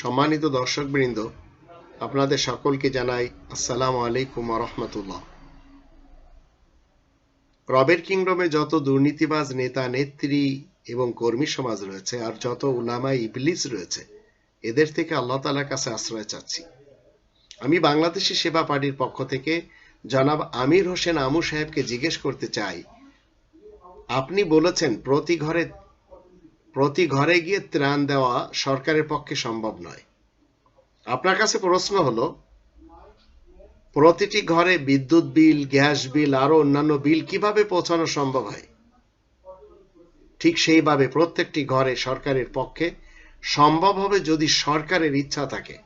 সম্মানিত দর্শকবৃন্দ, আপনাদের সকলকে জানাই আসসালামু আলাইকুম রহমতুল্লাহ। রবের কিংডমে যত দুর্নীতিবাজ নেতা, নেত্রী এবং কর্মী সমাজ রয়েছে আর যত উলামা ইবলিস রয়েছে, এদের থেকে আল্লাহ তালার কাছে আশ্রয় চাচ্ছি। আমি বাংলাদেশি সেবা পার্টির পক্ষ থেকে জনাব আমির হোসেন আমু সাহেবকে জিজ্ঞেস করতে চাই, আপনি বলেছেন প্রতি ঘরে প্রতি ঘরে গিয়ে ত্রাণ দেওয়া সরকারের পক্ষে সম্ভব নয়। আপনার কাছে প্রশ্ন হলো, প্রতিটি ঘরে বিদ্যুৎ বিল, গ্যাস বিল আরও অন্যান্য বিল কীভাবে পৌঁছানো সম্ভব হয়? ঠিক সেইভাবে প্রত্যেকটি ঘরে সরকারের পক্ষে সম্ভব হবে যদি সরকারের ইচ্ছা থাকে।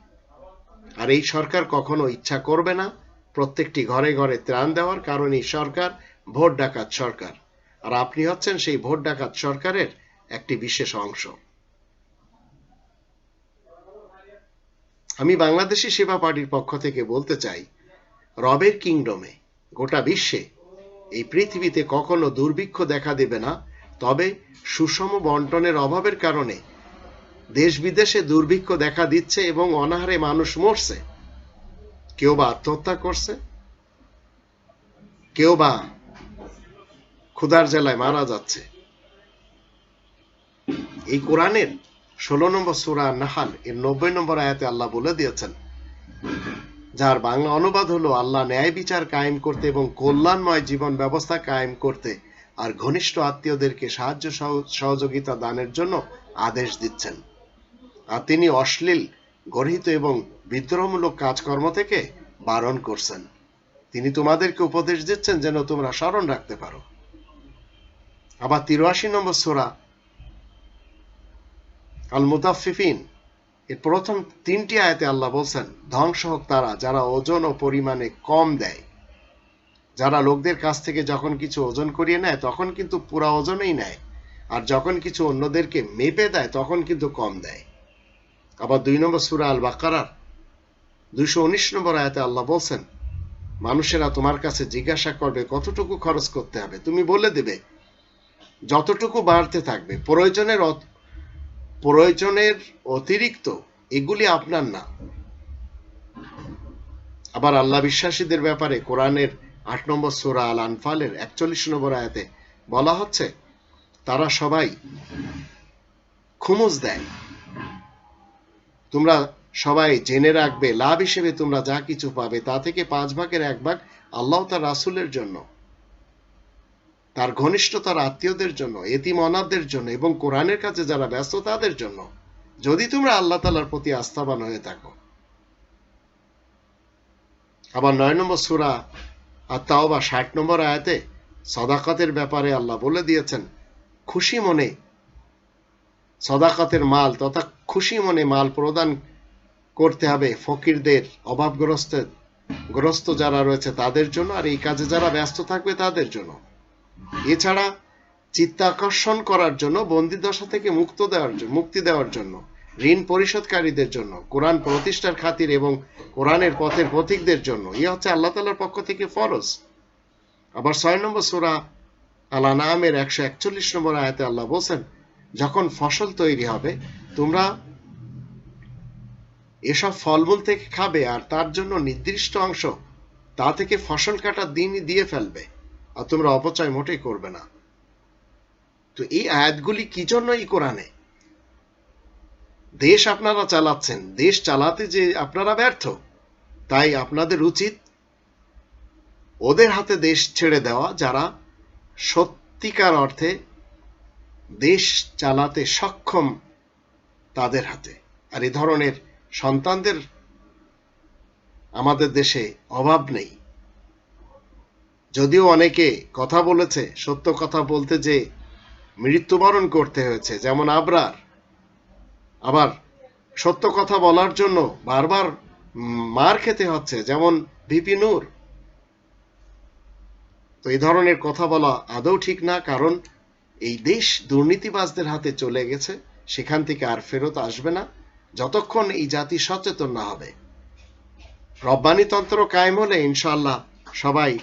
আর এই সরকার কখনো ইচ্ছা করবে না প্রত্যেকটি ঘরে ঘরে ত্রাণ দেওয়ার কারণ এই সরকার ভোট ডাকাত সরকার। আর আপনি হচ্ছেন সেই ভোট ডাকাত সরকারের একটি বিশেষ অংশ। আমি বাংলাদেশি সেবা পার্টির পক্ষ থেকে বলতে চাই, রবের কিংডমে গোটা বিশ্বে এই পৃথিবীতে কখনো দুর্ভিক্ষ দেখা দেবে না, তবে সুষম বন্টনের অভাবের কারণে দেশ বিদেশে দুর্ভিক্ষ দেখা দিচ্ছে এবং অনাহারে মানুষ মরছে। কেউ বা আত্মহত্যা করছে, কেউ বা ক্ষুধার জেলায় মারা যাচ্ছে। এই কোরআনের ষোলো নম্বর সুরা নাহাল, এর নব্বই নম্বর আয়াতে আল্লাহ বলে দিয়েছেন, যার বাংলা অনুবাদ হলো আল্লাহ ন্যায় বিচার কায়েম করতে এবং কল্যাণময় জীবন ব্যবস্থা কায়েম করতে আর ঘনিষ্ঠ আত্মীয়দেরকে সাহায্য সহযোগিতা দানের জন্য আদেশ দিচ্ছেন। আর তিনি অশ্লীল, গর্হিত এবং বিদ্রোহমূলক কাজকর্ম থেকে বারণ করছেন। তিনি তোমাদেরকে উপদেশ দিচ্ছেন যেন তোমরা স্মরণ রাখতে পারো। আবার তিরাশি নম্বর সোরা আল মুতাফিফিন এর প্রথম তিনটি আয়াতে আল্লাহ বলছেন, ধ্বংস হোক তারা যারা ওজন ও পরিমাণে কম দেয়। যারা লোকদের কাছ থেকে যখন কিছু ওজন করিয়ে নেয়, তখন কিন্তু পুরা ওজনেই নেয়। আর যখন কিছু অন্যদেরকে মেপে দেয়, তখন কিন্তু কম দেয়। আবার দুই নম্বর সুরা আল বাকারার দুইশো উনিশ নম্বর আয়াতে আল্লাহ বলছেন, মানুষেরা তোমার কাছে জিজ্ঞাসা করবে, কতটুকু খরচ করতে হবে? তুমি বলে দেবে, যতটুকু বাড়তে থাকবে, প্রয়োজনের প্রয়োজনের অতিরিক্ত, এগুলি আপনার না। আবার আল্লাহ বিশ্বাসীদের ব্যাপারে কোরআনের আট নম্বর সোরা আল আনফালের একচল্লিশ নম্বর আয়াতে বলা হচ্ছে, তারা সবাই খুমুজ দেয়। তোমরা সবাই জেনে রাখবে, লাভ হিসেবে তোমরা যা কিছু পাবে, তা থেকে পাঁচ ভাগের এক ভাগ আল্লাহ তার রাসুলের জন্য। তার ঘনিষ্ঠতার আত্মীয়দের জন্য, এতিম অনাথদের জন্য এবং কোরআনের কাছে যারা ব্যস্ত, তাদের জন্য। যদি তোমরা আল্লাহ তালার প্রতি আস্থাবান হয়ে থাকো। আবার নয় নম্বর সুরা আর তাও বা ষাট নম্বর আয়াতে সদাকাতের ব্যাপারে আল্লাহ বলে দিয়েছেন, খুশি মনে সদাকাতের মাল তথা খুশি মনে মাল প্রদান করতে হবে ফকিরদের অভাবগ্রস্ত গ্রস্ত যারা রয়েছে তাদের জন্য আর এই কাজে যারা ব্যস্ত থাকবে তাদের জন্য। এছাড়া চিত্তাকর্ষণ করার জন্য, বন্দি দশা থেকে মুক্ত দেওয়ার জন্য মুক্তি দেওয়ার জন্য, ঋণ পরিশোধকারীদের জন্য, কোরআন প্রতিষ্ঠার খাতির এবং কোরআনের পথের পথিকদের জন্য ই হচ্ছে আল্লাহ তালার পক্ষ থেকে ফরজ। আবার ছয় নম্বর সুরা আল্লাহ নামের একশো একচল্লিশ নম্বর আয়াতে আল্লাহ বলছেন, যখন ফসল তৈরি হবে, তোমরা এসব ফলমূল থেকে খাবে আর তার জন্য নির্দিষ্ট অংশ তা থেকে ফসল কাটার দিনই দিয়ে ফেলবে। আর তোমরা অপচয় মোটেই করবে না। তো এই আয়াতগুলি কি জন্য এই কোরআনে? দেশ আপনারা চালাচ্ছেন, দেশ চালাতে যে আপনারা ব্যর্থ, তাই আপনাদের উচিত ওদের হাতে দেশ ছেড়ে দেওয়া, যারা সত্যিকার অর্থে দেশ চালাতে সক্ষম তাদের হাতে। আর এ ধরনের সন্তানদের আমাদের দেশে অভাব নেই। যদিও অনেকে কথা বলেছে, সত্য কথা বলতে যে মৃত্যুবরণ করতে হয়েছে, যেমন আবরার। আবার সত্য কথা বলার জন্য বারবার মার খেতে হচ্ছে, যেমন ভিপি নূর। তো এই ধরনের কথা বলা আদৌ ঠিক না, কারণ এই দেশ দুর্নীতিবাজদের হাতে চলে গেছে, সেখান থেকে আর ফেরত আসবে না, যতক্ষণ এই জাতি সচেতন না হবে। রব্বানিতন্ত্র কায়েম হলে ইনশাল্লাহ সবাই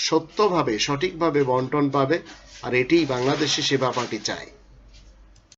সত্যভাবে সঠিকভাবে বন্টন পাবে আর এটি বাংলাদেশের সেবা পার্টি চায়।